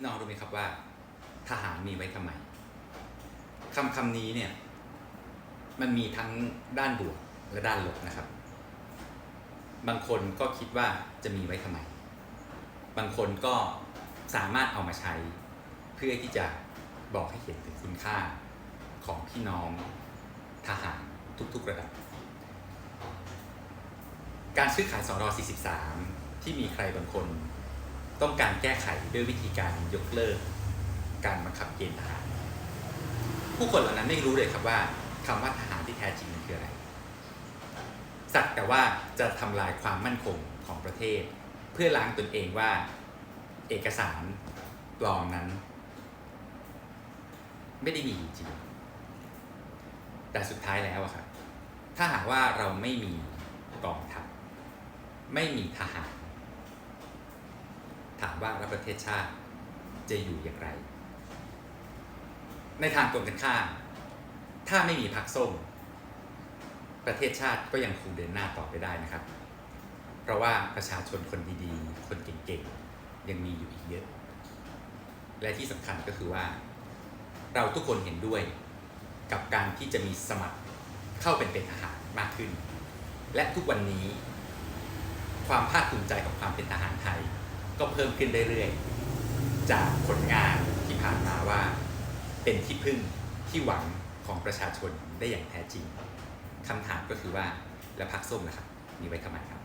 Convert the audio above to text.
พี่น้องรู้ไหมครับว่า ทหารมีไว้ทำไมคำคำนี้เนี่ย มันมีทั้งด้านบวกและด้านลบนะครับ บางคนก็คิดว่าจะมีไว้ทำไม บางคนก็สามารถเอามาใช้ เพื่อที่จะบอกให้เห็นถึงคุณค่าของพี่น้องทหารทุกๆระดับ การซื้อขายสร43 ที่มีใครบางคน ต้องการแก้ไขด้วยวิธีการยกเลิก การบังคับเกณฑ์ทหาร ผู้คนเหล่านั้นไม่รู้เลยครับว่าคำว่าทหารที่แท้จริงมันคืออะไร สักแต่ว่าจะทำลายความมั่นคงของประเทศ เพื่อล้างตนเองว่าเอกสารปลอมนั้น ไม่ได้มีจริง แต่สุดท้ายแล้วอะครับ ถ้าหากว่าเราไม่มีกองทัพ ไม่มีทหาร ถามว่าแล้วประเทศชาติจะอยู่อย่างไร ในทางตรงกันข้ามถ้าไม่มีพักส้ม ประเทศชาติก็ยังคงเดินหน้าต่อไปได้นะครับ เพราะว่าประชาชนคนดีๆ คนเก่งๆ ยังมีอยู่อีกเยอะ และที่สำคัญก็คือว่า เราทุกคนเห็นด้วยกับการที่จะมีสมัครเข้าเป็นเป็นทหารมากขึ้น และทุกวันนี้ ความภาคภูมิใจของความเป็นทหารไทย ก็เพิ่มขึ้นเรื่อยๆ จากผลงานที่ผ่านมาว่าเป็นที่พึ่งที่หวังของประชาชนได้อย่างแท้จริงคำถามก็คือว่าแล้วพักส้มล่ะครับมีไว้ทำไมครับ